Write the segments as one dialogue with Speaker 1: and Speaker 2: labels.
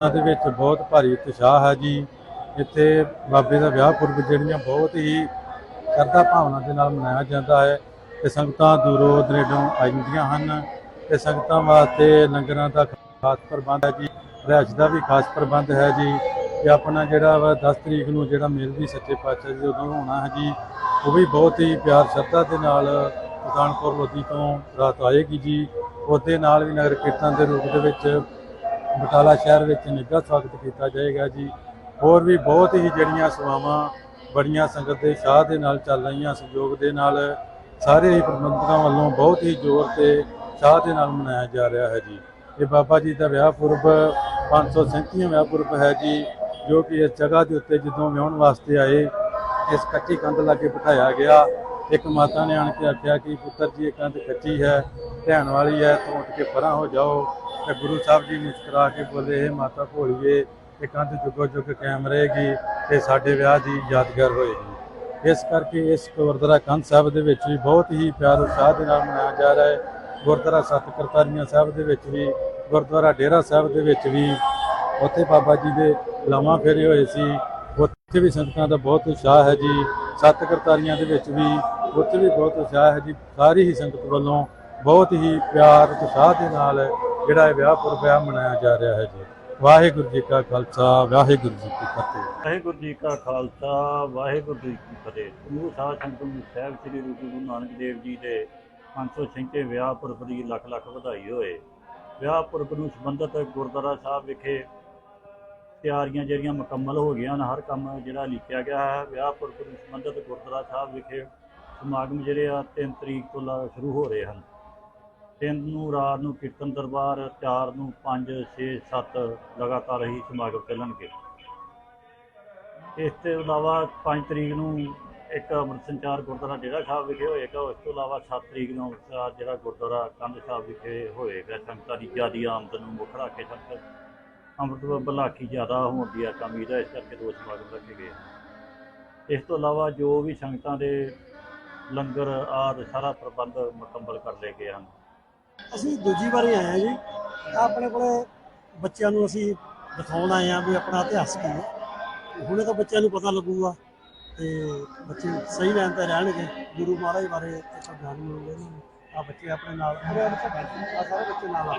Speaker 1: ਦੇ ਵਿੱਚ ਬਹੁਤ ਭਾਰੀ ਉਤਸ਼ਾਹ ਹੈ ਜੀ। ਇੱਥੇ ਬਾਬੇ ਦਾ ਵਿਆਹ ਪੁਰਬ ਜਿਹੜੀਆਂ ਬਹੁਤ ਹੀ ਸ਼ਰਧਾ ਭਾਵਨਾ ਦੇ ਨਾਲ ਮਨਾਇਆ ਜਾਂਦਾ ਹੈ। ਤੇ ਸੰਗਤਾਂ ਦੂਰੋਂ ਦਰੇਡੋਂ ਆਉਂਦੀਆਂ ਹਨ। ਤੇ ਸੰਗਤਾਂ ਵਾਸਤੇ ਲੰਗਰਾਂ ਦਾ ਖਾਸ ਪ੍ਰਬੰਧ ਹੈ ਜੀ। ਰਿਹਾਇਸ਼ ਦਾ ਵੀ ਖਾਸ ਪ੍ਰਬੰਧ ਹੈ ਜੀ। ਤੇ ਆਪਣਾ ਜਿਹੜਾ ਵਾ 10 ਤਰੀਕ ਨੂੰ ਜਿਹੜਾ ਮੇਲ ਵੀ ਸੱਚੇ ਪਾਤਸ਼ਾਹ ਜੀ ਉਦੋਂ ਹੋਣਾ ਹੈ ਜੀ, ਉਹ ਵੀ ਬਹੁਤ ਹੀ ਪਿਆਰ ਸ਼ਰਧਾ ਦੇ ਨਾਲ ਸੁਲਤਾਨਪੁਰ ਲੋਧੀ ਤੋਂ ਰਾਤ ਆਏਗੀ ਜੀ। ਉਹਦੇ ਨਾਲ ਵੀ ਨਗਰ ਕੀਰਤਨ ਦੇ ਰੂਪ ਦੇ ਵਿੱਚ ਬਟਾਲਾ ਸ਼ਹਿਰ ਵਿੱਚ ਨਿੱਘਾ ਸਵਾਗਤ ਕੀਤਾ ਜਾਏਗਾ ਜੀ। ਹੋਰ ਵੀ ਬਹੁਤ ਹੀ ਜਿਹੜੀਆਂ ਸੇਵਾਵਾਂ ਬੜੀਆਂ ਸੰਗਤ ਦੇ ਸ਼ਾਹ ਦੇ ਨਾਲ ਚੱਲ ਰਹੀਆਂ, ਸਹਿਯੋਗ ਦੇ ਨਾਲ ਸਾਰੇ ਹੀ ਪ੍ਰਬੰਧਕਾਂ ਵੱਲੋਂ ਬਹੁਤ ਹੀ ਜ਼ੋਰ ਤੇ ਸ਼ਾਹ ਦੇ ਨਾਲ ਮਨਾਇਆ ਜਾ ਰਿਹਾ ਹੈ ਜੀ। ਇਹ ਬਾਬਾ ਜੀ ਦਾ ਵਿਆਹ ਪੁਰਬ 537ਵਾਂ ਵਿਆਹ ਪੁਰਬ ਹੈ ਜੀ, ਜੋ ਕਿ ਇਸ ਜਗ੍ਹਾ ਦੇ ਉੱਤੇ ਜਦੋਂ ਵਿਆਹਣ ਵਾਸਤੇ ਆਏ, ਇਸ ਕੱਚੀ ਕੰਧ ਲਾਗੇ ਬਿਠਾਇਆ ਗਿਆ। ਇੱਕ ਮਾਤਾ ਨੇ ਆਣ ਕੇ ਆਖਿਆ ਕਿ ਪੁੱਤਰ ਜੀ, ਇਹ ਕੰਧ ਕੱਚੀ ਹੈ, ਧਿਆਨ ਵਾਲੀ ਹੈ, ਤੂੰ ਉੱਠ ਕੇ ਪਰਾਂ ਹੋ ਜਾਓ। ਤੇ ਗੁਰੂ ਸਾਹਿਬ ਜੀ ਮੁਸਕਰਾ ਕੇ ਬੋਲੇ ਇਹ ਮਾਤਾ ਭੋਲੀਏ, ਇਹ ਕੰਧ ਜੁਗੋ ਜੁਗ ਕਾਇਮ ਰਹੇਗੀ ਤੇ ਸਾਡੇ ਵਿਆਹ ਦੀ ਯਾਦਗਾਰ ਹੋਏਗੀ। ਇਸ ਕਰਕੇ ਇਸ ਗੁਰਦੁਆਰਾ ਕੰਧ ਸਾਹਿਬ ਦੇ ਵਿੱਚ ਵੀ ਬਹੁਤ ਹੀ ਪਿਆਰ ਉਤਸ਼ਾਹ ਦੇ ਨਾਲ ਮਨਾਇਆ ਜਾ ਰਿਹਾ ਹੈ। ਗੁਰਦੁਆਰਾ ਸੱਤ ਕਰਤਾਰੀਆਂ ਸਾਹਿਬ ਦੇ ਵਿੱਚ ਵੀ, ਗੁਰਦੁਆਰਾ ਡੇਰਾ ਸਾਹਿਬ ਦੇ ਵਿੱਚ ਵੀ ਉੱਥੇ ਬਾਬਾ ਜੀ ਦੇ ਲਾਵਾਂ ਫੇਰੇ ਹੋਏ ਸੀ। ਉੱਥੇ ਵੀ ਸੰਗਤਾਂ ਦਾ ਬਹੁਤ ਉਤਸ਼ਾਹ ਹੈ ਜੀ। ਸੱਤ ਕਰਤਾਰੀਆਂ ਦੇ ਵਿੱਚ ਵੀ ਉੱਥੇ ਵੀ ਬਹੁਤ ਉਤਸ਼ਾਹ ਹੈ ਜੀ। ਸਾਰੀ ਹੀ ਸੰਗਤ ਵੱਲੋਂ ਬਹੁਤ ਹੀ ਪਿਆਰ ਉਤਸ਼ਾਹ ਦੇ ਨਾਲ ਜਿਹੜਾ ਇਹ ਵਿਆਹ ਪੁਰਬ ਮਨਾਇਆ ਜਾ ਰਿਹਾ ਹੈ ਜੀ। ਵਾਹਿਗੁਰੂ ਜੀ ਕਾ ਖਾਲਸਾ, ਵਾਹਿਗੁਰੂ ਜੀ ਕੀ ਫਤਿਹ।
Speaker 2: ਵਾਹਿਗੁਰੂ ਜੀ ਕਾ ਖਾਲਸਾ, ਵਾਹਿਗੁਰੂ ਜੀ ਕੀ ਫਤਿਹ। ਸਮੂਹ ਸਾਧ ਸੰਗਤ ਨੂੰ ਸਾਹਿਬ ਸ੍ਰੀ ਗੁਰੂ ਨਾਨਕ ਦੇਵ ਜੀ ਦੇ 536 ਵਿਆਹ ਪੁਰਬ ਦੀ ਲੱਖ ਲੱਖ ਵਧਾਈ ਹੋਏ। ਵਿਆਹ ਪੁਰਬ ਨੂੰ ਸੰਬੰਧਿਤ ਗੁਰਦੁਆਰਾ ਸਾਹਿਬ ਵਿਖੇ ਤਿਆਰੀਆਂ ਜਿਹੜੀਆਂ ਮੁਕੰਮਲ ਹੋ ਗਈਆਂ ਹਨ, ਹਰ ਕੰਮ ਜਿਹੜਾ ਲਿਖਿਆ ਗਿਆ ਹੈ। ਵਿਆਹ ਪੁਰਬ ਨੂੰ ਸੰਬੰਧਿਤ ਗੁਰਦੁਆਰਾ ਸਾਹਿਬ ਵਿਖੇ ਸਮਾਗਮ ਜਿਹੜੇ ਆ 3 ਤਰੀਕ ਤੋਂ ਲਾ- ਸ਼ੁਰੂ ਹੋ ਰਹੇ ਹਨ। ਤਿੰਨ ਨੂੰ, ਰਾਤ ਨੂੰ ਕੀਰਤਨ ਦਰਬਾਰ ਚਾਰ ਨੂੰ 5 6 7 ਲਗਾਤਾਰ ਹੀ ਸਮਾਗਮ ਚੱਲਣਗੇ। ਇਸ ਤੋਂ ਇਲਾਵਾ 5 ਤਰੀਕ ਨੂੰ ਇੱਕ ਅੰਮ੍ਰਿਤ ਸੰਚਾਰ ਗੁਰਦੁਆਰਾ ਡੇਰਾ ਸਾਹਿਬ ਵਿਖੇ ਹੋਏਗਾ। ਉਸ ਤੋਂ ਇਲਾਵਾ 7 ਤਰੀਕ ਨੂੰ ਅੰਮ੍ਰਿਤਸਰ ਜਿਹੜਾ ਗੁਰਦੁਆਰਾ ਕੰਧ ਸਾਹਿਬ ਵਿਖੇ ਹੋਏਗਾ। ਸੰਗਤਾਂ ਦੀ ਜਿਆਦੀ ਆਮਦ ਨੂੰ ਮੁੱਖ ਰੱਖ ਕੇ ਸੰਗਤ ਅੰਮ੍ਰਿਤ ਬਲਾਕੀ ਜ਼ਿਆਦਾ ਹੋਣ ਦੀ ਆ ਕਮੀ ਦਾ ਇਸ ਕਰਕੇ ਦੋ ਸਮਾਗਮ ਰੱਖੇ ਗਏ। ਹਨ। ਇਸ ਤੋਂ ਇਲਾਵਾ ਜੋ ਵੀ ਸੰਗਤਾਂ ਦੇ ਲੰਗਰ ਆਦਿ ਸਾਰਾ ਪ੍ਰਬੰਧ ਮੁਕੰਮਲ ਕਰ ਲਏ ਗਏ ਹਨ।
Speaker 3: ਅਸੀਂ ਦੂਜੀ ਵਾਰੀ ਆਏ ਹਾਂ ਜੀ। ਆਪਣੇ ਕੋਲੇ ਬੱਚਿਆਂ ਨੂੰ ਅਸੀਂ ਦਿਖਾਉਣ ਆਏ ਹਾਂ ਵੀ ਆਪਣਾ ਇਤਿਹਾਸ ਕੀ ਹੈ। ਹੁਣੇ ਤਾਂ ਬੱਚਿਆਂ ਨੂੰ ਪਤਾ ਲੱਗੂਗਾ ਤੇ ਬੱਚੇ ਸਹੀ ਲਾਈਨ ਤੇ ਰਹਿਣਗੇ। ਗੁਰੂ ਮਹਾਰਾਜ ਬਾਰੇ ਇੱਕ ਗਿਆਨ ਮਿਲੂਗਾ ਇਹਨਾਂ ਨੂੰ। ਆ ਬੱਚੇ ਆਪਣੇ ਨਾਲ ਆ ਸਾਰੇ ਬੱਚੇ ਨਾਲ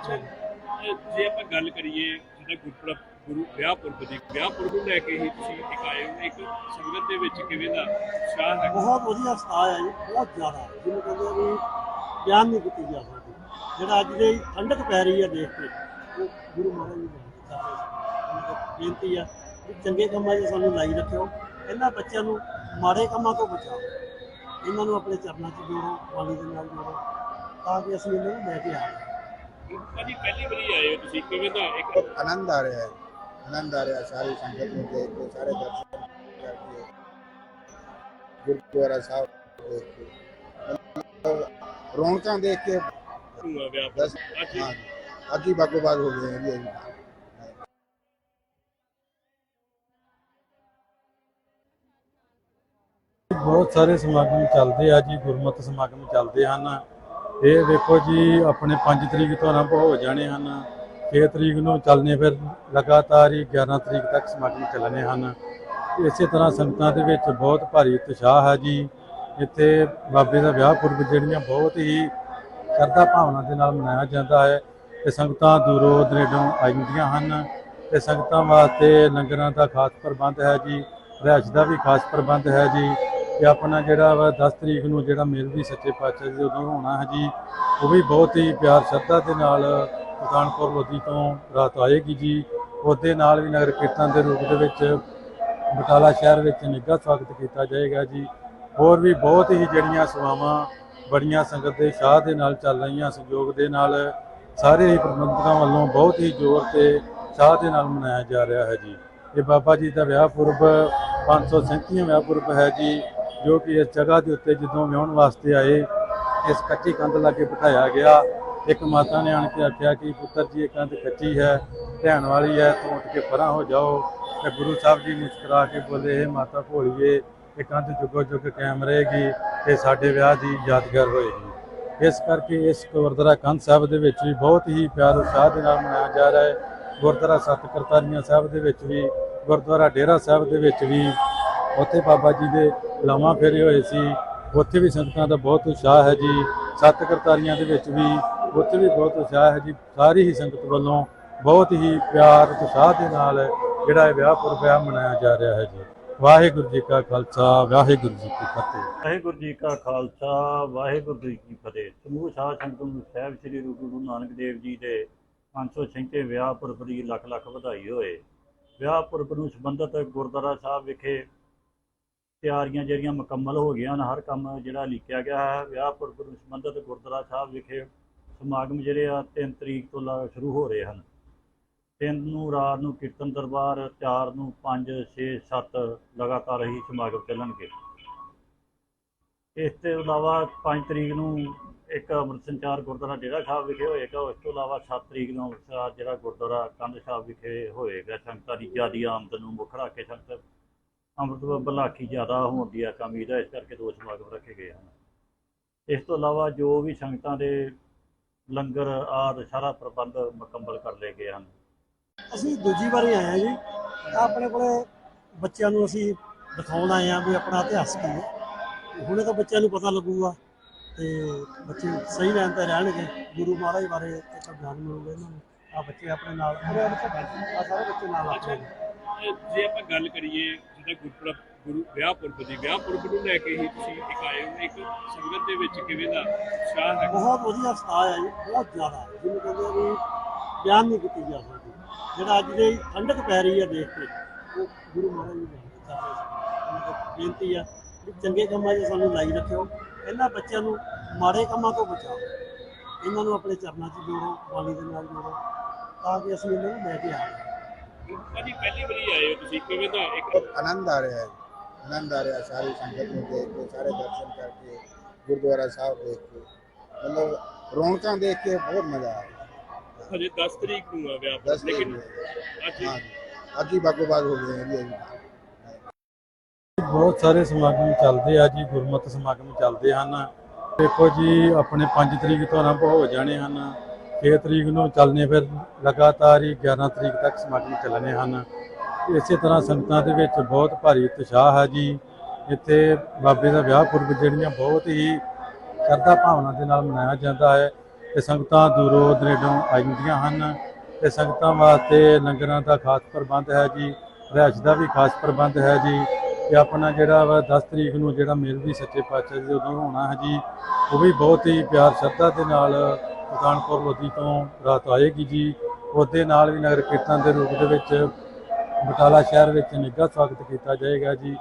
Speaker 4: ਜੇ ਆਪਾਂ ਗੱਲ ਕਰੀਏ ਜਿਹੜਾ ਗੁਰਪੁਰਬ ਗੁਰੂ ਵਿਆਹ ਪੁਰਬ ਦੀ ਵਿਆਹ ਪੁਰਬ ਨੂੰ ਲੈ ਕੇ ਹੀ ਤੁਸੀਂ ਇੱਕ ਆਏ ਹੋ ਇੱਕ ਸੰਗਤ ਦੇ ਵਿੱਚ ਕਿਵੇਂ ਦਾ ਉਤਸ਼ਾਹ ਹੈ?
Speaker 3: ਬਹੁਤ ਵਧੀਆ ਸਤਾਅ ਹੈ ਜੀ ਬਹੁਤ ਜ਼ਿਆਦਾ। ਜਿਹਨੂੰ ਕਹਿੰਦੇ ਆ ਵੀ ਬਿਆਨ ਨਹੀਂ ਕੀਤੀ ਜਾ ਸਕਦੀ। ਜਿਹੜਾ ਅੱਜ ਦੇ ਠੰਡਕ ਪੈ ਰਹੀ ਹੈ ਦੇਖ ਕੇ ਉਹ ਗੁਰੂ ਮਹਾਰਾਜ ਜੀ ਦਾ ਬੇਨਤੀ ਆ ਕਿ ਚੰਗੇ ਕੰਮਾਂ 'ਚ ਸਾਨੂੰ ਲਾਈ ਰੱਖਿਓ। ਇਹਨਾਂ ਬੱਚਿਆਂ ਨੂੰ ਮਾੜੇ ਕੰਮਾਂ ਤੋਂ ਬਚਾਓ। ਇਹਨਾਂ ਨੂੰ ਆਪਣੇ ਚਰਨਾਂ 'ਚ ਜੋੜੋ ਬਾਣੀ ਦੇ ਨਾਲ ਜੋੜੋ ਤਾਂ ਕਿ ਅਸੀਂ ਇਹਨਾਂ ਨੂੰ ਲੈ ਕੇ ਆਵਾਂ
Speaker 4: ਭਾਜੀ ਪਹਿਲੀ ਵਾਰੀ ਆਏ ਹੋ ਤੁਸੀਂ ਕਿਵੇਂ ਦਾ ਇੱਕ
Speaker 5: ਆਨੰਦ ਆ ਰਿਹਾ ਹੈ। ਆਨੰਦ ਆ ਰਿਹਾ ਸਾਰੀ ਸੰਗਤ ਨੂੰ ਦੇਖ ਕੇ ਸਾਰੇ
Speaker 4: ਦਰਸ਼ਨ ਕਰਕੇ
Speaker 5: ਗੁਰਦੁਆਰਾ
Speaker 4: ਸਾਹਿਬ ਦੇਖ
Speaker 5: ਰੌਣਕਾਂ ਦੇਖ ਕੇ ਬਸ, ਹਾਂ। ਹੋ ਗਏ ਹੈ ਜੀ
Speaker 1: ਬਹੁਤ ਸਾਰੇ ਸਮਾਗਮ ਚੱਲਦੇ ਆ ਜੀ ਗੁਰਮਤਿ ਸਮਾਗਮ ਚੱਲਦੇ ਹਨ। ਇਹ ਦੇਖੋ ਜੀ ਆਪਣੇ 5 ਤਰੀਕ ਤੋਂ ਆਰੰਭ ਹੋ ਜਾਣੇ ਹਨ। 6 ਤਰੀਕ ਨੂੰ ਚੱਲਨੇ ਫਿਰ ਲਗਾਤਾਰ ਹੀ 11 ਤਰੀਕ ਤੱਕ ਸਮਾਗਮ ਚੱਲਣੇ ਹਨ। ਇਸੇ ਤਰ੍ਹਾਂ ਸੰਗਤਾਂ ਦੇ ਵਿੱਚ ਬਹੁਤ ਭਾਰੀ ਉਤਸ਼ਾਹ ਹੈ ਜੀ। ਇੱਥੇ ਬਾਬੇ ਦਾ ਵਿਆਹ ਪੁਰਬ ਜਿਹੜੀਆਂ ਬਹੁਤ ਹੀ ਸ਼ਰਧਾ ਭਾਵਨਾ ਦੇ ਨਾਲ ਮਨਾਇਆ ਜਾਂਦਾ ਹੈ ਤੇ ਸੰਗਤਾਂ ਦੂਰੋਂ ਦਰੇਡੋਂ ਆਉਂਦੀਆਂ ਹਨ ਤੇ ਸੰਗਤਾਂ ਵਾਸਤੇ ਲੰਗਰਾਂ ਦਾ ਖਾਸ ਪ੍ਰਬੰਧ ਹੈ ਜੀ, ਰਿਹਾਇਸ਼ ਦਾ ਵੀ ਖਾਸ ਪ੍ਰਬੰਧ ਹੈ ਜੀ ਤੇ ਆਪਣਾ ਜਿਹੜਾ ਵਾ 10 ਤਰੀਕ ਨੂੰ ਜਿਹੜਾ ਮੇਲ ਵੀ ਸੱਚੇ ਪਾਤਸ਼ਾਹ ਜੀ ਉਦੋਂ ਹੋਣਾ ਹੈ ਜੀ, ਉਹ ਵੀ ਬਹੁਤ ਹੀ ਪਿਆਰ ਸ਼ਰਧਾ ਦੇ ਨਾਲ ਸੁਲਤਾਨਪੁਰ ਲੋਧੀ ਤੋਂ ਰਾਤ ਆਏਗੀ ਜੀ, ਉਹਦੇ ਨਾਲ ਵੀ ਨਗਰ ਕੀਰਤਨ ਦੇ ਰੂਪ ਦੇ ਵਿੱਚ ਬਟਾਲਾ ਸ਼ਹਿਰ ਵਿੱਚ ਨਿੱਘਾ ਸਵਾਗਤ ਕੀਤਾ ਜਾਏਗਾ ਜੀ। ਹੋਰ ਵੀ ਬਹੁਤ ਹੀ ਜਿਹੜੀਆਂ ਸੇਵਾਵਾਂ ਬੜੀਆਂ ਸੰਗਤ ਦੇ ਸ਼ਾਹ ਦੇ ਨਾਲ ਚੱਲ ਰਹੀਆਂ, ਸਹਿਯੋਗ ਦੇ ਨਾਲ ਸਾਰੇ ਹੀ ਪ੍ਰਬੰਧਕਾਂ ਵੱਲੋਂ ਬਹੁਤ ਹੀ ਜ਼ੋਰ ਤੇ ਸ਼ਾਹ ਦੇ ਨਾਲ ਮਨਾਇਆ ਜਾ ਰਿਹਾ ਹੈ ਜੀ। ਇਹ ਬਾਬਾ ਜੀ ਦਾ ਵਿਆਹ ਪੁਰਬ 537ਵਾਂ ਵਿਆਹ ਪੁਰਬ ਹੈ ਜੀ, ਜੋ ਕਿ ਇਸ ਜਗ੍ਹਾ ਦੇ ਉੱਤੇ ਜਦੋਂ ਵਿਆਹਣ ਵਾਸਤੇ ਆਏ, ਇਸ ਕੱਚੀ ਕੰਧ ਲਾ ਕੇ ਬਿਠਾਇਆ ਗਿਆ। ਇੱਕ ਮਾਤਾ ਨੇ ਆਣ ਕੇ ਆਖਿਆ ਕਿ ਪੁੱਤਰ ਜੀ, ਇਹ ਕੰਧ ਕੱਚੀ ਹੈ, ਧਿਆਨ ਵਾਲੀ ਹੈ, ਤੂੰ ਉੱਠ ਕੇ ਪਰਾਂ ਹੋ ਜਾਓ। ਤੇ ਗੁਰੂ ਸਾਹਿਬ ਜੀ ਮੁਸਕਰਾ ਕੇ ਬੋਲੇ ਇਹ ਮਾਤਾ ਭੋਲੀਏ ਇਹ ਕੰਧ ਜੁਗੋ ਜੁਗ ਕਾਇਮ ਰਹੇਗੀ ਤੇ ਸਾਡੇ ਵਿਆਹ ਦੀ ਯਾਦਗਾਰ ਹੋਏਗੀ। ਇਸ ਕਰਕੇ ਇਸ ਗੁਰਦੁਆਰਾ ਕੰਧ ਸਾਹਿਬ ਦੇ ਵਿੱਚ ਵੀ ਬਹੁਤ ਹੀ ਪਿਆਰ ਉਤਸ਼ਾਹ ਦੇ ਨਾਲ ਮਨਾਇਆ ਜਾ ਰਿਹਾ ਹੈ। ਗੁਰਦੁਆਰਾ ਸੱਤ ਕਰਤਾਰੀਆਂ ਸਾਹਿਬ ਦੇ ਵਿੱਚ ਵੀ, ਗੁਰਦੁਆਰਾ ਡੇਰਾ ਸਾਹਿਬ ਦੇ ਵਿੱਚ ਵੀ, ਉੱਥੇ ਬਾਬਾ ਜੀ ਦੇ ਲਾਵਾਂ ਫੇਰੇ ਹੋਏ ਸੀ। ਉੱਥੇ ਵੀ ਸੰਗਤਾਂ ਦਾ ਬਹੁਤ ਉਤਸ਼ਾਹ ਹੈ ਜੀ। ਸੱਤ ਕਰਤਾਰੀਆਂ ਦੇ ਵਿੱਚ ਵੀ ਉੱਥੇ ਵੀ ਬਹੁਤ ਉਤਸ਼ਾਹ ਹੈ ਜੀ। ਸਾਰੀ ਹੀ ਸੰਗਤ ਵੱਲੋਂ ਬਹੁਤ ਹੀ ਪਿਆਰ ਉਤਸ਼ਾਹ ਦੇ ਨਾਲ ਜਿਹੜਾ ਇਹ ਵਿਆਹ ਪੁਰਬ ਹੈ, ਮਨਾਇਆ ਜਾ ਰਿਹਾ ਹੈ ਜੀ। ਵਾਹਿਗੁਰੂ ਜੀ ਕਾ ਖਾਲਸਾ, ਵਾਹਿਗੁਰੂ ਜੀ ਕੀ ਫਤਿਹ।
Speaker 2: ਵਾਹਿਗੁਰੂ ਜੀ ਕਾ ਖਾਲਸਾ, ਵਾਹਿਗੁਰੂ ਜੀ ਕੀ ਫਤਿਹ। ਸਮੂਹ ਸਾਧ ਸੰਗਤ ਨੂੰ ਸਾਹਿਬ ਸ੍ਰੀ ਗੁਰੂ ਨਾਨਕ ਦੇਵ ਜੀ ਦੇ 536 ਵਿਆਹ ਪੁਰਬ ਦੀ ਲੱਖ ਲੱਖ ਵਧਾਈ ਹੋਏ। ਵਿਆਹ ਪੁਰਬ ਨੂੰ ਸੰਬੰਧਿਤ ਗੁਰਦੁਆਰਾ ਸਾਹਿਬ ਵਿਖੇ ਤਿਆਰੀਆਂ ਜਿਹੜੀਆਂ ਮੁਕੰਮਲ ਹੋ ਗਈਆਂ ਹਨ, ਹਰ ਕੰਮ ਜਿਹੜਾ ਲਿਖਿਆ ਗਿਆ ਹੈ। ਵਿਆਹ ਪੁਰਬ ਨੂੰ ਸੰਬੰਧਿਤ ਗੁਰਦੁਆਰਾ ਸਾਹਿਬ ਵਿਖੇ ਸਮਾਗਮ ਜਿਹੜੇ ਆ 3 ਤਰੀਕ ਤੋਂ ਲਾ- ਸ਼ੁਰੂ ਹੋ ਰਹੇ ਹਨ। ਤਿੰਨ ਨੂੰ ਰਾਤ ਨੂੰ ਕੀਰਤਨ ਦਰਬਾਰ, ਚਾਰ ਨੂੰ 5 6 7 ਲਗਾਤਾਰ ਹੀ ਸਮਾਗਮ ਚੱਲਣਗੇ। ਇਸ ਤੋਂ ਇਲਾਵਾ 5 ਤਰੀਕ ਨੂੰ ਇੱਕ ਅੰਮ੍ਰਿਤ ਸੰਚਾਰ ਗੁਰਦੁਆਰਾ ਡੇਰਾ ਸਾਹਿਬ ਵਿਖੇ ਹੋਏਗਾ। ਉਸ ਤੋਂ ਇਲਾਵਾ 7 ਤਰੀਕ ਨੂੰ ਅੰਮ੍ਰਿਤਸਰ ਜਿਹੜਾ ਗੁਰਦੁਆਰਾ ਕੰਧ ਸਾਹਿਬ ਵਿਖੇ ਹੋਏਗਾ। ਸੰਗਤਾਂ ਦੀ ਜ਼ਿਆਦੀ ਆਮਦ ਨੂੰ ਮੁੱਖ ਰੱਖ ਕੇ ਸੰਗਤ ਅੰਮ੍ਰਿਤ ਬਲਾਕੀ ਜ਼ਿਆਦਾ ਹੋਣ ਦੀ ਆ ਕਮੀ ਦਾ ਇਸ ਕਰਕੇ ਦੋ ਸਮਾਗਮ ਰੱਖੇ ਗਏ ਹਨ। ਇਸ ਤੋਂ ਇਲਾਵਾ ਜੋ ਵੀ ਸੰਗਤਾਂ ਦੇ ਲੰਗਰ, ਆਦਿ ਸਾਰਾ ਪ੍ਰਬੰਧ ਮੁਕੰਮਲ ਕਰ ਲਏ ਗਏ ਹਨ।
Speaker 3: ਅਸੀਂ ਦੂਜੀ ਵਾਰੀ ਆਏ ਹਾਂ ਜੀ। ਤਾਂ ਆਪਣੇ ਕੋਲੇ ਬੱਚਿਆਂ ਨੂੰ ਅਸੀਂ ਦਿਖਾਉਣ ਆਏ ਹਾਂ ਵੀ ਆਪਣਾ ਇਤਿਹਾਸ ਕੀ ਹੈ। ਹੁਣੇ ਤਾਂ ਬੱਚਿਆਂ ਨੂੰ ਪਤਾ ਲੱਗੂਗਾ ਤੇ ਬੱਚੇ ਸਹੀ ਲਾਈਨ ਤੇ ਰਹਿਣਗੇ। ਗੁਰੂ ਮਹਾਰਾਜ ਬਾਰੇ ਇੱਕ ਬਿਆਨ ਮਿਲੂਗਾ ਇਹਨਾਂ ਨੂੰ। ਆ ਬੱਚੇ ਆਪਣੇ ਨਾਲ ਆ ਸਾਰੇ ਬੱਚੇ ਨਾਲ।
Speaker 4: ਅਹ ਜੇ ਆਪਾਂ ਗੱਲ ਕਰੀਏ ਜਿਹਦਾ ਗੁਰਪੁਰਬ ਗੁਰੂ ਵਿਆਹ ਪੁਰਬ ਦੀ ਵਿਆਹ ਪੁਰਬ ਨੂੰ ਲੈ ਕੇ ਹੀ ਤੁਸੀਂ ਇੱਕ ਆਏ ਹੋ ਇੱਕ ਸੰਗਤ ਦੇ ਵਿੱਚ ਕਿਵੇਂ ਦਾ ਉਤਸ਼ਾਹ ਹੈ?
Speaker 3: ਬਹੁਤ ਵਧੀਆ ਸਤਾਅ ਹੈ ਜੀ ਬਹੁਤ ਜ਼ਿਆਦਾ। ਜਿਹਨੂੰ ਕਹਿੰਦੇ ਆ ਵੀ ਬਿਆਨ ਨਹੀਂ ਕੀਤੀ ਜਾ ਸਕਦੀ। ਜਿਹੜਾ ਅੱਜ ਦੇ ਠੰਡਕ ਪੈ ਰਹੀ ਹੈ ਦੇਖ ਕੇ ਉਹ ਗੁਰੂ ਮਹਾਰਾਜ ਜੀ ਦੇ ਬੇਨਤੀ ਆ ਕਿ ਚੰਗੇ ਕੰਮਾਂ 'ਚ ਸਾਨੂੰ ਲਾਈ ਰੱਖਿਓ। ਇਹਨਾਂ ਬੱਚਿਆਂ ਨੂੰ ਮਾੜੇ ਕੰਮਾਂ ਤੋਂ ਬਚਾਓ। ਇਹਨਾਂ ਨੂੰ ਆਪਣੇ ਚਰਨਾਂ 'ਚ ਜੋੜੋ ਬਾਣੀ ਦੇ ਨਾਲ ਜੋੜੋ ਤਾਂ ਕਿ ਅਸੀਂ ਇਹਨਾਂ ਨੂੰ ਲੈ ਕੇ ਆਵਾਂ
Speaker 4: ਭਾਜੀ ਪਹਿਲੀ ਵਾਰੀ ਆਏ ਹੋ ਤੁਸੀਂ? ਕਿਵੇਂ ਦਾ ਇੱਕ
Speaker 5: ਆਨੰਦ ਆ ਰਿਹਾ ਹੈ। ਆਨੰਦ ਆ ਰਿਹਾ ਸਾਰੀ ਸੰਗਤ ਨੂੰ ਦੇਖ ਕੇ ਸਾਰੇ ਦਰਸ਼ਨ ਕਰਕੇ ਗੁਰਦੁਆਰਾ ਸਾਹਿਬ ਦੇਖ ਕੇ। ਮਤਲਬ ਰੌਣਕਾਂ ਦੇਖ ਕੇ ਬਹੁਤ ਮਜ਼ਾ ਆ ਰਿਹਾ
Speaker 4: ਹਜੇ 10 ਤਰੀਕ ਨੂੰ ਆ ਵਿਆਹ 10 ਲੇਕਿਨ ਅੱਜ
Speaker 5: ਅੱਜ ਬਾਗੋ ਬਾਗ ਹੋ ਗਏ ਜੀ
Speaker 1: ਬਹੁਤ ਸਾਰੇ ਸਮਾਗਮ ਚੱਲਦੇ ਆ ਜੀ ਗੁਰਮਤਿ ਸਮਾਗਮ ਚੱਲਦੇ ਹਨ। ਦੇਖੋ ਜੀ ਆਪਣੇ 5 ਤਰੀਕ ਤੋਂ ਆਰੰਭ ਹੋ ਜਾਣੇ ਹਨ। 6 ਤਰੀਕ ਨੂੰ ਚੱਲਨੇ ਫਿਰ ਲਗਾਤਾਰ ਹੀ 11 ਤਰੀਕ ਤੱਕ ਸਮਾਗਮ ਚੱਲਣੇ ਹਨ। ਇਸੇ ਤਰ੍ਹਾਂ ਸੰਗਤਾਂ ਦੇ ਵਿੱਚ ਬਹੁਤ ਭਾਰੀ ਉਤਸ਼ਾਹ ਹੈ ਜੀ। ਇੱਥੇ ਬਾਬੇ ਦਾ ਵਿਆਹ ਪੁਰਬ ਜਿਹੜੀਆਂ ਬਹੁਤ ਹੀ ਸ਼ਰਧਾ ਭਾਵਨਾ ਦੇ ਨਾਲ ਮਨਾਇਆ ਜਾਂਦਾ ਹੈ। ਤੇ ਸੰਗਤਾਂ ਦੂਰੋਂ ਦਰੇਡੋਂ ਆਉਂਦੀਆਂ ਹਨ ਤੇ ਸੰਗਤਾਂ ਵਾਸਤੇ ਲੰਗਰਾਂ ਦਾ ਖਾਸ ਪ੍ਰਬੰਧ ਹੈ ਜੀ, ਰਿਹਾਇਸ਼ ਦਾ ਵੀ ਖਾਸ ਪ੍ਰਬੰਧ ਹੈ ਜੀ ਤੇ ਆਪਣਾ ਜਿਹੜਾ ਵਾ 10 ਤਰੀਕ ਨੂੰ ਜਿਹੜਾ ਮੇਲ ਵੀ ਸੱਚੇ ਪਾਤਸ਼ਾਹ ਜੀ ਉਦੋਂ ਹੋਣਾ ਹੈ ਜੀ, ਉਹ ਵੀ ਬਹੁਤ ਹੀ ਪਿਆਰ ਸ਼ਰਧਾ ਦੇ ਨਾਲ ਸੁਲਤਾਨਪੁਰ ਲੋਧੀ ਤੋਂ ਰਾਤ ਆਏਗੀ ਜੀ, ਉਹਦੇ ਨਾਲ ਵੀ ਨਗਰ ਕੀਰਤਨ ਦੇ ਰੂਪ ਦੇ ਵਿੱਚ ਬਟਾਲਾ ਸ਼ਹਿਰ ਵਿੱਚ ਨਿੱਘਾ ਸਵਾਗਤ ਕੀਤਾ ਜਾਏਗਾ ਜੀ,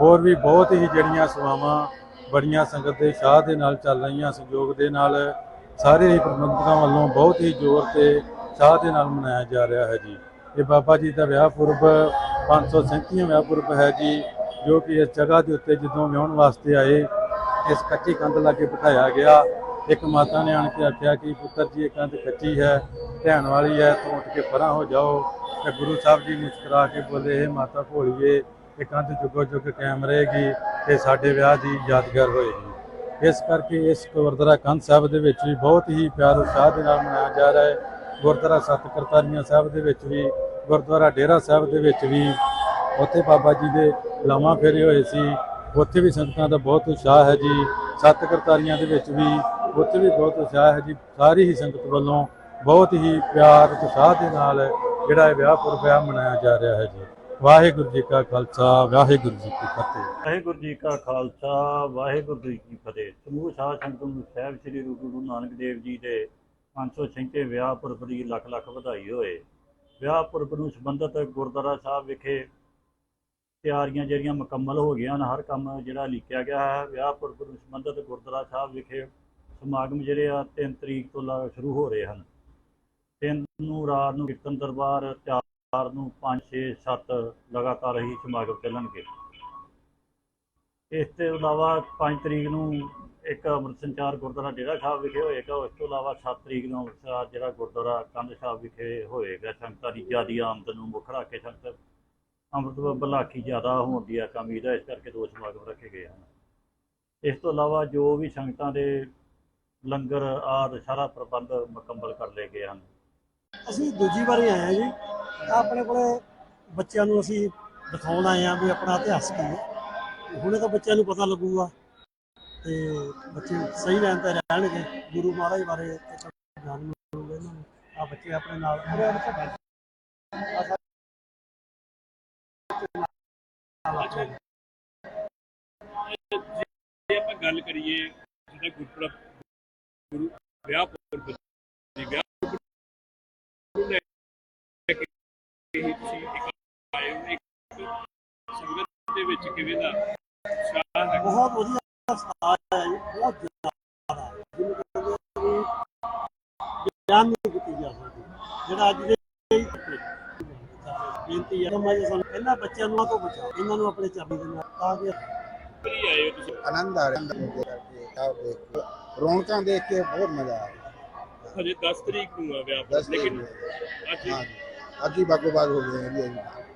Speaker 1: ਹੋਰ ਵੀ ਬਹੁਤ ਹੀ ਜਿਹੜੀਆਂ ਸੇਵਾਵਾਂ ਬੜੀਆਂ ਸੰਗਤ ਦੇ ਸ਼ਾਹ ਦੇ ਨਾਲ ਚੱਲ ਰਹੀਆਂ, ਸਹਿਯੋਗ ਦੇ ਨਾਲ ਸਾਰੇ ਹੀ ਪ੍ਰਬੰਧਕਾਂ ਵੱਲੋਂ ਬਹੁਤ ਹੀ ਜ਼ੋਰ ਤੇ ਸ਼ਾਹ ਦੇ ਨਾਲ ਮਨਾਇਆ ਜਾ ਰਿਹਾ ਹੈ ਜੀ। ਇਹ ਬਾਬਾ ਜੀ ਦਾ ਵਿਆਹ ਪੁਰਬ 537ਵਾਂ ਵਿਆਹ ਪੁਰਬ ਹੈ ਜੀ, ਜੋ ਕਿ ਇਸ ਜਗ੍ਹਾ ਦੇ ਉੱਤੇ ਜਦੋਂ ਵਿਆਹਣ ਵਾਸਤੇ ਆਏ, ਇਸ ਕੱਚੀ ਕੰਧ ਲਾ ਕੇ ਬਿਠਾਇਆ ਗਿਆ। ਇੱਕ ਮਾਤਾ ਨੇ ਆਣ ਕੇ ਆਖਿਆ ਕਿ ਪੁੱਤਰ ਜੀ, ਇਹ ਕੰਧ ਕੱਚੀ ਹੈ, ਧਿਆਨ ਵਾਲੀ ਹੈ, ਤੂੰ ਉੱਠ ਕੇ ਪਰਾਂ ਹੋ ਜਾਓ। ਤੇ ਗੁਰੂ ਸਾਹਿਬ ਜੀ ਮੁਸਕਰਾ ਕੇ ਬੋਲੇ ਇਹ ਮਾਤਾ ਭੋਲੀਏ ਇਹ ਕੰਧ ਜੁਗੋ ਜੁਗ ਕਾਇਮ ਰਹੇਗੀ ਤੇ ਸਾਡੇ ਵਿਆਹ ਦੀ ਯਾਦਗਾਰ ਹੋਏਗੀ। ਇਸ ਕਰਕੇ ਇਸ ਗੁਰਦੁਆਰਾ ਕੰਧ ਸਾਹਿਬ ਦੇ ਵਿੱਚ ਵੀ ਬਹੁਤ ਹੀ ਪਿਆਰ ਉਤਸ਼ਾਹ ਦੇ ਨਾਲ ਮਨਾਇਆ ਜਾ ਰਿਹਾ ਹੈ। ਗੁਰਦੁਆਰਾ ਸੱਤ ਕਰਤਾਰੀਆਂ ਸਾਹਿਬ ਦੇ ਵਿੱਚ ਵੀ, ਗੁਰਦੁਆਰਾ ਡੇਰਾ ਸਾਹਿਬ ਦੇ ਵਿੱਚ ਵੀ, ਉੱਥੇ ਬਾਬਾ ਜੀ ਦੇ ਲਾਵਾਂ ਫੇਰੇ ਹੋਏ ਸੀ। ਉੱਥੇ ਵੀ ਸੰਗਤਾਂ ਦਾ ਬਹੁਤ ਉਤਸ਼ਾਹ ਹੈ ਜੀ। ਸੱਤ ਕਰਤਾਰੀਆਂ ਦੇ ਵਿੱਚ ਵੀ ਉੱਥੇ ਵੀ ਬਹੁਤ ਉਤਸ਼ਾਹ ਹੈ ਜੀ। ਸਾਰੀ ਹੀ ਸੰਗਤ ਵੱਲੋਂ ਬਹੁਤ ਹੀ ਪਿਆਰ ਉਤਸ਼ਾਹ ਦੇ ਨਾਲ ਜਿਹੜਾ ਇਹ ਵਿਆਹ ਪੁਰਬ ਹੈ, ਮਨਾਇਆ ਜਾ ਰਿਹਾ ਹੈ ਜੀ। ਵਾਹਿਗੁਰੂ ਜੀ ਕਾ ਖਾਲਸਾ, ਵਾਹਿਗੁਰੂ ਜੀ ਕੀ ਫਤਿਹ।
Speaker 2: ਵਾਹਿਗੁਰੂ ਜੀ ਕਾ ਖਾਲਸਾ, ਵਾਹਿਗੁਰੂ ਜੀ ਕੀ ਫਤਿਹ। ਸਮੂਹ ਸਾਧ ਸੰਗਤ ਨੂੰ ਸਾਹਿਬ ਸ੍ਰੀ ਗੁਰੂ ਨਾਨਕ ਦੇਵ ਜੀ ਦੇ 536 ਵਿਆਹ ਪੁਰਬ ਦੀ ਲੱਖ ਲੱਖ ਵਧਾਈ ਹੋਏ। ਵਿਆਹ ਪੁਰਬ ਨੂੰ ਸੰਬੰਧਿਤ ਗੁਰਦੁਆਰਾ ਸਾਹਿਬ ਵਿਖੇ ਤਿਆਰੀਆਂ ਜਿਹੜੀਆਂ ਮੁਕੰਮਲ ਹੋ ਗਈਆਂ ਹਨ, ਹਰ ਕੰਮ ਜਿਹੜਾ ਲਿਖਿਆ ਗਿਆ ਹੈ। ਵਿਆਹ ਪੁਰਬ ਨੂੰ ਸੰਬੰਧਿਤ ਗੁਰਦੁਆਰਾ ਸਾਹਿਬ ਵਿਖੇ ਸਮਾਗਮ ਜਿਹੜੇ ਆ 3 ਤਰੀਕ ਤੋਂ ਲਾ- ਸ਼ੁਰੂ ਹੋ ਰਹੇ ਹਨ। ਤਿੰਨ ਨੂੰ ਰਾਤ ਨੂੰ ਕੀਰਤਨ ਦਰਬਾਰ 4 ਨੂੰ 5 6 7 ਲਗਾਤਾਰ ਹੀ ਸਮਾਗਮ ਚੱਲਣਗੇ। ਇਸ ਤੋਂ ਇਲਾਵਾ 5 ਤਰੀਕ ਨੂੰ ਇੱਕ ਅੰਮ੍ਰਿਤ ਸੰਚਾਰ ਗੁਰਦੁਆਰਾ ਡੇਰਾ ਸਾਹਿਬ ਵਿਖੇ ਹੋਏਗਾ। ਉਸ ਤੋਂ ਇਲਾਵਾ 7 ਤਰੀਕ ਨੂੰ ਅੰਮ੍ਰਿਤਸਰ ਜਿਹੜਾ ਗੁਰਦੁਆਰਾ ਕੰਧ ਸਾਹਿਬ ਵਿਖੇ ਹੋਏਗਾ। ਸੰਗਤਾਂ ਦੀ ਜ਼ਿਆਦੀ ਆਮਦ ਨੂੰ ਮੁੱਖ ਰੱਖ ਕੇ ਸੰਗਤ ਅੰਮ੍ਰਿਤ ਬਲਾਕੀ ਜ਼ਿਆਦਾ ਹੋਣ ਦੀ ਆ ਉਮੀਦ ਹੈ ਇਸ ਕਰਕੇ ਦੋ ਸਮਾਗਮ ਰੱਖੇ ਗਏ ਹਨ। ਇਸ ਤੋਂ ਇਲਾਵਾ ਜੋ ਵੀ ਸੰਗਤਾਂ ਦੇ ਲੰਗਰ, ਆਦਿ ਸਾਰਾ ਪ੍ਰਬੰਧ ਮੁਕੰਮਲ ਕਰ ਲਏ ਗਏ ਹਨ।
Speaker 3: ਅਸੀਂ ਦੂਜੀ ਵਾਰੀ ਆਏ ਹਾਂ ਜੀ। ਆਪਣੇ ਕੋਲੇ ਬੱਚਿਆਂ ਨੂੰ ਅਸੀਂ ਦਿਖਾਉਣ ਆਏ ਹਾਂ ਵੀ ਆਪਣਾ ਇਤਿਹਾਸ ਕੀ ਹੈ। ਹੁਣੇ ਤਾਂ ਬੱਚਿਆਂ ਨੂੰ ਪਤਾ ਲੱਗੂਗਾ ਤੇ ਬੱਚੇ ਸਹੀ ਲਾਈਨ ਤੇ ਰਹਿਣਗੇ। ਗੁਰੂ ਮਹਾਰਾਜ ਬਾਰੇ ਜਾਣ ਮਿਲੂਗਾ ਇਹਨਾਂ ਨੂੰ। ਆ ਬੱਚੇ ਆਪਣੇ ਨਾਲ
Speaker 4: ਜੇ ਆਪਾਂ ਗੱਲ ਕਰੀਏ ਜਿਹਦਾ ਗੁਰਪੁਰਬ, ਗੁਰੂ ਵਿਆਹ ਪੁਰਬ ਦੀ ਵਿਆਹ ਹੀ ਤੁਸੀਂ ਇੱਕ ਆਏ ਹੋ ਇੱਕ ਸੰਗਤ ਦੇ ਵਿੱਚ ਕਿਵੇਂ ਦਾ ਉਤਸ਼ਾਹ ਹੈ
Speaker 3: ਬਹੁਤ ਵਧੀਆ ਸਥਾਨ ਹੈ। ਜੀ ਬਹੁਤ ਜ਼ਿਆਦਾ ਜਿਹਨੂੰ ਕਹਿੰਦੇ ਆ ਵੀ ਬਿਆਨ ਨਹੀਂ ਕੀਤੀ ਜਾ ਸਕਦੀ। ਜਿਹੜਾ ਅੱਜ ਦੇ ਬੇਨਤੀ ਹੈ ਮੈਂ ਸਾਨੂੰ ਇਹਨਾਂ ਬੱਚਿਆਂ ਨੂੰ ਆ ਤੋਂ ਬਚਾਓ ਇਹਨਾਂ ਨੂੰ ਆਪਣੇ ਚਾਬੀ ਦੇ ਨਾਲ ਤਾਂ ਕਿ
Speaker 4: ਕੀ ਆਏ ਹੋ। ਤੁਸੀਂ
Speaker 5: ਆਨੰਦ ਆ ਰਿਹਾ ਨੂੰ ਦੇਖ ਕਰਕੇ ਸਾਹਿਬ ਦੇਖ ਕੇ ਰੌਣਕਾਂ ਦੇਖ ਕੇ ਬਹੁਤ ਮਜ਼ਾ ਆ ਰਿਹਾ
Speaker 4: ਹਜੇ 10 ਤਰੀਕ ਨੂੰ ਆ ਵਿਆਹ
Speaker 5: ਦਸ
Speaker 4: ਲੇਕਿਨ
Speaker 5: ਦਿਨ
Speaker 4: ਅੱਜ
Speaker 5: ਹਾਂ aquí va a cobrar lo que